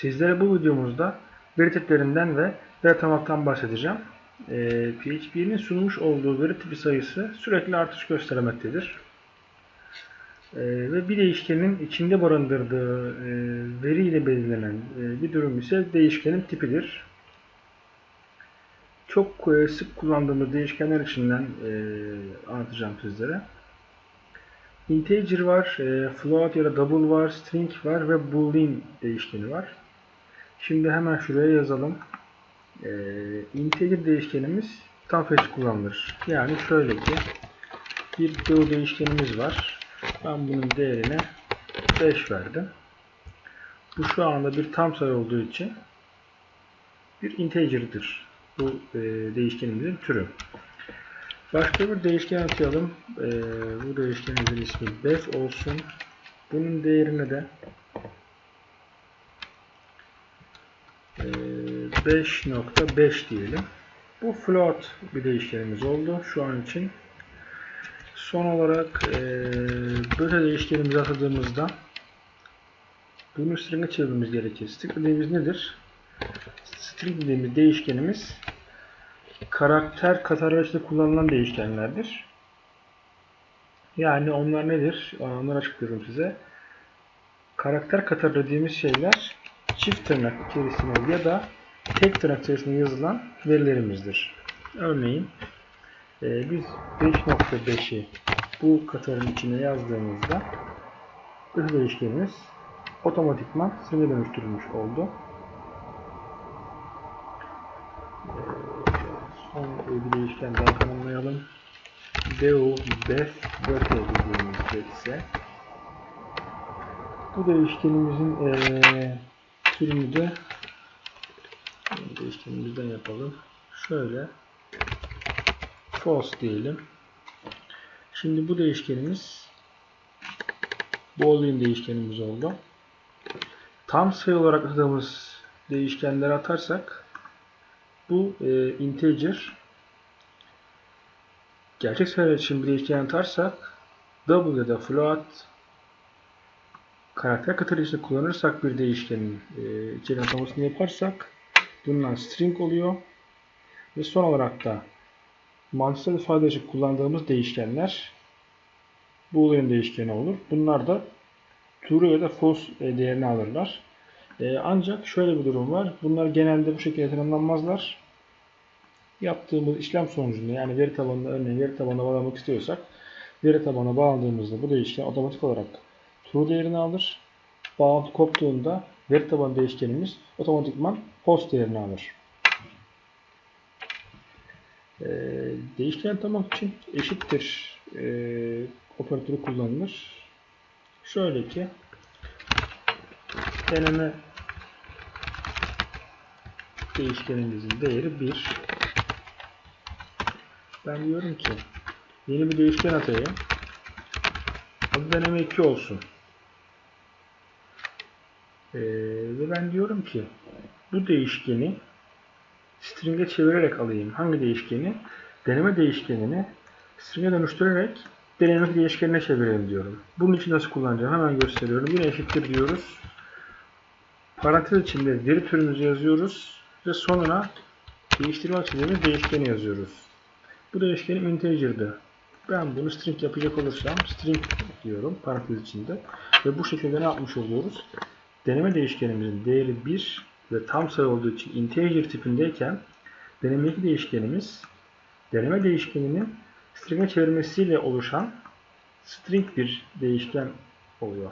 Sizlere bu videomuzda veri tiplerinden ve veri atamaktan bahsedeceğim. Ee, PHP'nin sunmuş olduğu veri tipi sayısı sürekli artış göstermektedir. Ee, ve bir değişkenin içinde barındırdığı e, veri ile belirlenen e, bir durum ise değişkenin tipidir. Çok e, sık kullandığımız değişkenler içinden e, anlatacağım sizlere. Integer var, e, float ya da double var, string var ve boolean değişkeni var. Şimdi hemen şuraya yazalım. E, integer değişkenimiz tam fetch kullanılır. Yani şöyle ki bir do değişkenimiz var. Ben bunun değerine 5 verdim. Bu şu anda bir tam sayı olduğu için bir integer'dır. Bu e, değişkenimizin türü. Başka bir değişken atayalım. Ee, bu değişkenimizin ismi def olsun. Bunun değerine de 5.5 diyelim. Bu float bir değişkenimiz oldu şu an için. Son olarak e, böyle değişkenimizi atadığımızda bunu string'e çevirmemiz gerekir. String dediğimiz nedir? String dediğimiz değişkenimiz karakter katalojide kullanılan değişkenlerdir. Yani onlar nedir? Onları açıklıyorum size. Karakter katalog dediğimiz şeyler çift tırnak içerisinde ya da tek tırnak içerisinde yazılan verilerimizdir. Örneğin e, biz 5.5'i bu katalogun içine yazdığımızda bu değişkenimiz otomatikman string'e dönüştürülmüş oldu. Son bir değişken daha tanımlayalım. Deo, Beth, Böte dediğimizde ise bu değişkenimizin ee, türünü de değişkenimizden yapalım. Şöyle false diyelim. Şimdi bu değişkenimiz boolean değişkenimiz oldu. Tam sayı olarak adımız değişkenleri atarsak bu e, integer gerçek sayılar için bir değişken atarsak double ya da float karakter kategorisini kullanırsak bir değişkenin e, içeri atamasını yaparsak bundan string oluyor ve son olarak da mantıksal ifade için kullandığımız değişkenler boolean değişkeni olur. Bunlar da true ya da false değerini alırlar. Ee, ancak şöyle bir durum var. Bunlar genelde bu şekilde tanımlanmazlar. Yaptığımız işlem sonucunda yani veri tabanına örneğin veri tabanına bağlamak istiyorsak veri tabanına bağladığımızda bu değişken otomatik olarak true değerini alır. Bağlantı koptuğunda veri tabanı değişkenimiz otomatikman false değerini alır. Ee, değişken tanımlamak için eşittir e, operatörü kullanılır. Şöyle ki deneme değişkenimizin değeri 1. Ben diyorum ki yeni bir değişken atayım. Adı deneme 2 olsun. Ee, ve ben diyorum ki bu değişkeni string'e çevirerek alayım. Hangi değişkeni? Deneme değişkenini string'e dönüştürerek deneme değişkenine çevirelim diyorum. Bunun için nasıl kullanacağım? Hemen gösteriyorum. Yine eşittir diyoruz. Parantez içinde veri türümüzü yazıyoruz ve sonuna değiştirmek istediğimiz değişkeni yazıyoruz. Bu değişkenim integer'dı. Ben bunu string yapacak olursam string diyorum parantez içinde ve bu şekilde ne yapmış oluyoruz? Deneme değişkenimizin değeri 1 ve tam sayı olduğu için integer tipindeyken denemedeki değişkenimiz deneme değişkeninin string'e çevirmesiyle oluşan string bir değişken oluyor.